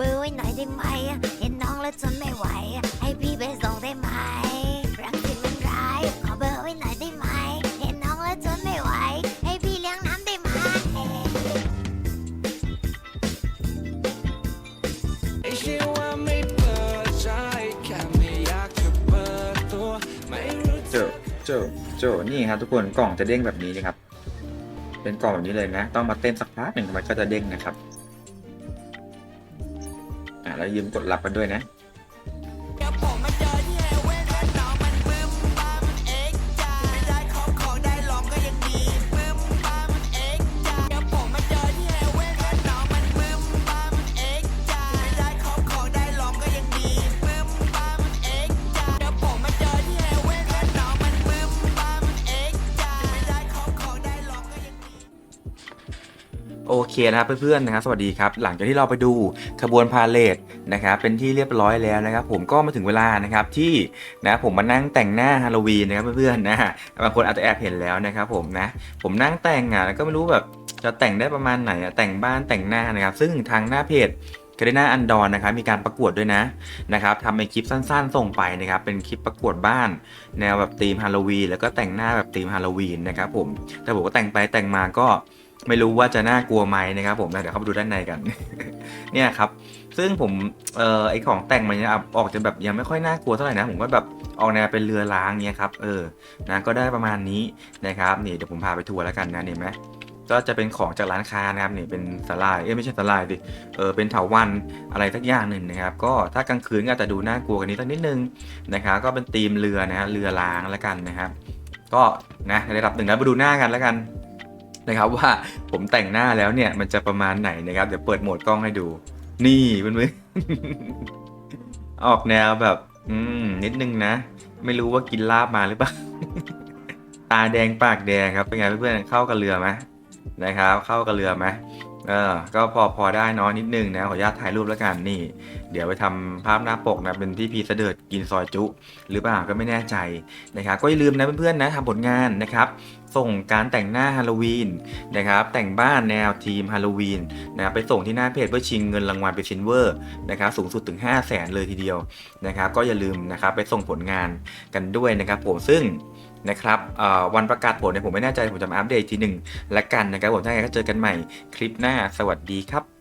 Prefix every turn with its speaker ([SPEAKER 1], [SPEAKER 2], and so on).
[SPEAKER 1] เบอร์ไว้หน่อยได้ไหม เห็นน้องแล้วทนไม่ไหว ให้พี่ไปส่งได้ไหมรักที่มันร้าย ขอเบอร์ไว้หน่อยได้ไหม เห็นน้องแล้วทนไม่ไหว ให้พี่เลี้ยงน้ำได้ไหม
[SPEAKER 2] ไม่ใช่ว่าไม่เปิดใจแค่ไม่อยากจะเปิดตัวไม่รู้
[SPEAKER 3] โจโจโจนี่ครับทุกคนกล่องจะเด้งแบบนี้นะครับ เป็นกล่องแบบนี้เลยนะ ต้องมาเต้นสักพักหนึ่งมันก็จะเด้งนะครับอ่า แล้วยืมกดรับกันด้วยนะ โอเคนะครับเพื่อนๆนะครับสวัสดีครับ หลังจากที่เราไปดูขบวนพาเลทนะครับเป็นที่เรียบร้อยแล้วนะครับ ผมก็มาถึงเวลานะครับที่นะผมมานั่งแต่งหน้าฮาโลวีนนะครับเพื่อนๆนะบางคนอาจจะแอบเห็นแล้วนะครับผมนะผมนั่งแต่งอะแล้วก็ไม่รู้แบบจะแต่งได้ประมาณไหนอะแต่งบ้านแต่งหน้านะครับ ซึ่งทางหน้าเพจกระดนาอันดอนนะครับมีการประกวดด้วยนะนะครับทำเป็นคลิปสั้นๆ ส่งไปนะครับเป็นคลิปประกวดบ้าน แนวแบบธีมฮาโลวีนแล้วก็แต่งหน้าแบบธีมฮาโลวีนนะครับผมแต่ผมก็แต่งไปแต่งมาก็ ไม่รู้ว่าจะน่ากลัวไหมนะครับผมเดี๋ยวเข้าไปดูด้านในกัน เนี่ยครับ ซึ่งผมเอ่อไอของแต่งมันเนี่ยออกจะแบบยังไม่ค่อยน่ากลัวเท่าไหร่นะผมก็แบบออกแนวเป็นเรือล้างเนี่ยครับเออนะก็ได้ประมาณนี้นะครับนี่เดี๋ยวผมพาไปทัวร์แล้วกันนะเห็นไหมก็จะเป็นของจากร้านค้านะครับนี่เป็นสลายเอ้ยไม่ใช่สลายดิเออเป็นเถาวันอะไรสักอย่างหนึ่งนะครับ ก็ถ้ากลางคืนก็จะดูน่ากลัวกันนิดสักนิดนึงนะครับก็เป็นธีมเรือนะฮะเรือล้างแล้วกันนะครับ ก็นะระดับหนึ่งแล้วมาดูหน้ากันแล้วกัน นะครับว่าผมแต่งหน้าแล้วเนี่ยมันจะประมาณไหนนะครับ เดี๋ยวเปิดโหมดกล้องให้ดู นี่เพื่อนๆออกแนวแบบ อืม นิดนึงนะ ไม่รู้ว่ากินลาบมาหรือเปล่าตาแดงปากแดงครับเป็นไงเพื่อนๆเข้ากับเรือไหมนะครับ เข้ากับเรือไหม เออก็พอพอได้เนอะนิดนึงนะขออนุญาตถ่ายรูปแล้วกันนี่ เดี๋ยวไปทำภาพหน้าปกนะเป็นที่พีเสดิร์ดกินซอยจุ หรือเปล่าก็ไม่แน่ใจนะครับก็อย่าลืมนะเพื่อนๆนะทำผลงานนะครับส่งการแต่งหน้าฮาโลวีนนะครับแต่งบ้านแนวทีมฮาโลวีนนะครับไปส่งที่หน้าเพจเพื่อชิงเงินรางวัลเป็นซินเวอร์นะครับสูงสุดถึง 5 0 0แสนเลยทีเดียวนะครับก็อย่าลืมนะครับไปส่งผลงานกันด้วยนะครับผมซึ่ง นะครับวันประกาศผลเนี่ยผมไม่แน่ใจผมจะมาอัปเดตทีหนึ่งละกันนะครับผมถ้าไงก็เจอกันใหม่คลิปหน้าสวัสดีครับ